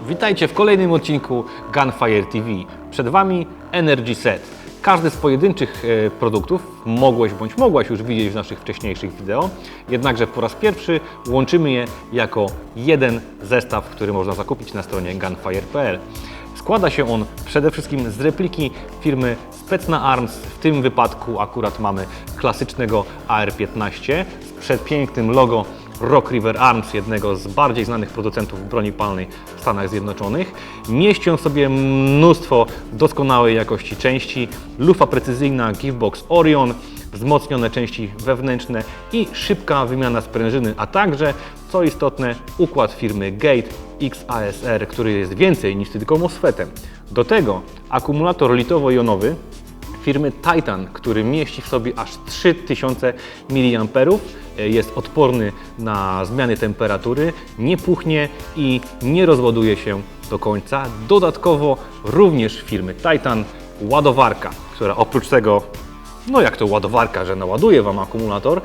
Witajcie w kolejnym odcinku Gunfire TV. Przed Wami Energy Set. Każdy z pojedynczych e, produktów mogłeś bądź mogłaś już widzieć w naszych wcześniejszych wideo, jednakże po raz pierwszy łączymy je jako jeden zestaw, który można zakupić na stronie gunfire.pl. Składa się on przede wszystkim z repliki firmy Specna Arms. W tym wypadku akurat mamy klasycznego AR-15 z przepięknym logo Rock River Arms, jednego z bardziej znanych producentów broni palnej w Stanach Zjednoczonych. Mieścią w sobie mnóstwo doskonałej jakości części, lufa precyzyjna Givebox Orion, wzmocnione części wewnętrzne i szybka wymiana sprężyny, a także, co istotne, układ firmy Gate XASR, który jest więcej niż tylko MOSFETem. Do tego akumulator litowo-jonowy firmy Titan, który mieści w sobie aż 3000 mAh. Jest odporny na zmiany temperatury, nie puchnie i nie rozładuje się do końca. Dodatkowo również firmy Titan ładowarka, która oprócz tego, no jak to ładowarka, że naładuje Wam akumulator,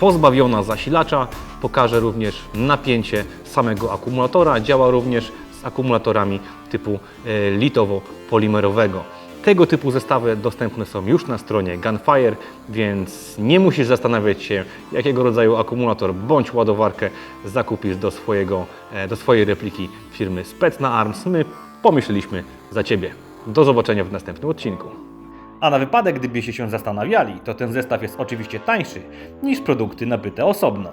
pozbawiona zasilacza, pokaże również napięcie samego akumulatora. Działa również z akumulatorami typu e, litowo-polimerowego. Tego typu zestawy dostępne są już na stronie Gunfire, więc nie musisz zastanawiać się, jakiego rodzaju akumulator bądź ładowarkę zakupisz do, swojego, e, do swojej repliki firmy Specna Arms. My pomyśleliśmy za Ciebie. Do zobaczenia w następnym odcinku. A na wypadek, gdybyście się zastanawiali, to ten zestaw jest oczywiście tańszy niż produkty nabyte osobno.